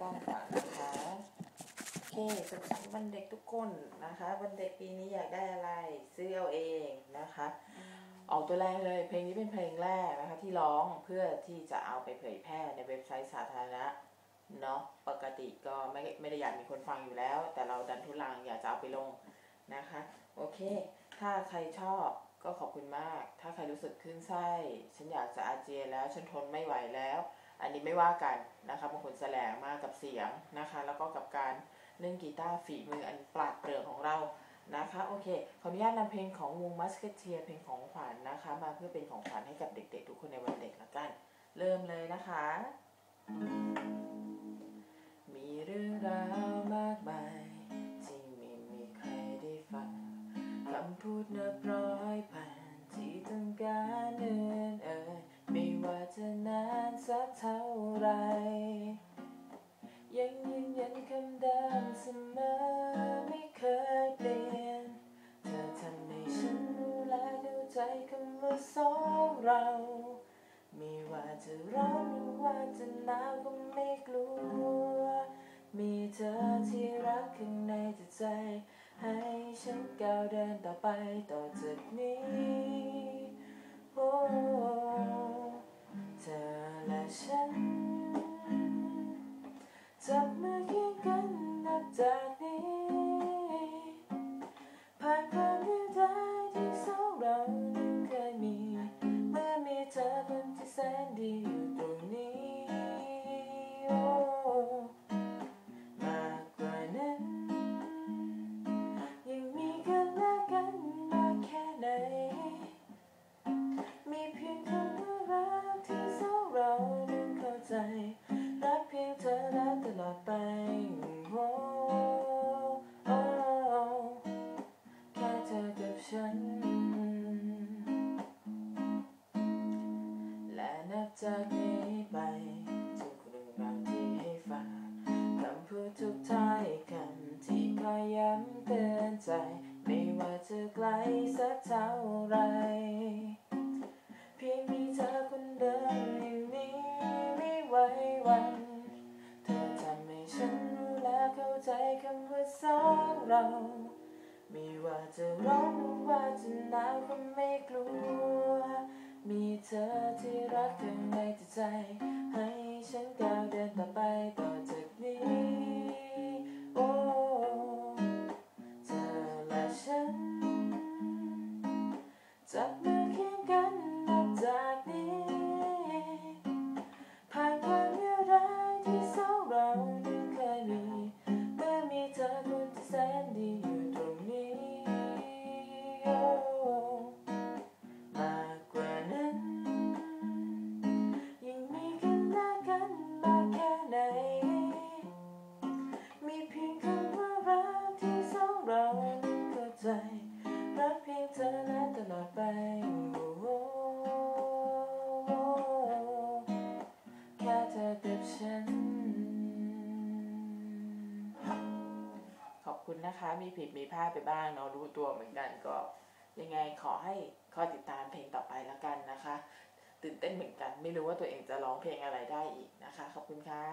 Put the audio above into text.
กล้องก่อนนะคะโอเคสุขสันต์วันเด็กทุกคนนะคะ วันเด็กปีนี้อยากได้อะไรซื้อเอาเองนะคะ ออกตัวแรงเลยเพลงนี้เป็นเพลงแรกนะคะที่ร้องเพื่อที่จะเอาไปเผยแพร่ในเว็บไซต์สาธารณะเนาะปกติก็ไม่ไม่ได้อยากมีคนฟังอยู่แล้ว แต่เราดันทุลังอยากจะเอาไปลงนะคะ โอเค ถ้าใครชอบก็ขอบคุณมาก ถ้าใครรู้สึกคลื่นไส้ ฉันอยากจะอาเจียนแล้ว ฉันทนไม่ไหวแล้ว อันนี้ไม่ว่ากันนะคะบางคนแสลงมากกับเสียงนะคะ แล้วก็กับการเล่นกีตาร์ฝีมืออันปราดเปรื่องของเรานะคะโอเคขออนุญาตนำเพลงของวงมัสเกเทียเพลงของขวัญนนะคะ มาเพื่อเป็นของขวัญให้กับเด็กๆ ทุกคนในวันเด็กละกัน เริ่มเลยนะคะ มีเรื่องราวมากมายที่ไม่มีใครได้ฟังคำพูดนับร้อยพันที่ต้องการเอ่ยเอ่ย ไร ยังยืนยันคำเดิมเสมอไม่เคยเปลี่ยน เธอทำให้ฉันรู้และเข้าใจคำว่าสองเราไม่ว่าจะร้อนหรือว่าจะหนาวก็ไม่กลัว มีเธอที่รักข้างในจิตใจ ให้ฉันก้าวเดินต่อไปต่อจากนี้ นั จากนี้ไปทุกเรื่องราวที่ให้ฟังคำพูดทุกท้ายคำที่คอยย้ำเตือนใจ ไม่ว่าจะไกลสักเท่าไร เพียงมีเธอคนเดิมอย่างนี้ไม่ไหวหวัน เธอทำให้ฉันรู้และเข้าใจคำว่าสองเรา ไม่ว่าจะร้อนหรือว่าจะหนาวก็ไม่กลัว มีเธอที่รักเธอในใจ ให้ฉัน เรานั้นเข้าใจ รักเพียงเธอและตลอดไปแค่เธอกับฉัน ขอบคุณนะคะ มีผิดมีพลาดไปบ้างเนาะรู้ตัวเหมือนกันก็ ยังไงขอให้คอยติดตามเพลงต่อไปแล้วกันนะคะ ตื่นเต้นเหมือนกัน ไม่รู้ว่าตัวเองจะร้องเพลงอะไรได้อีกนะคะ ขอบคุณค่ะ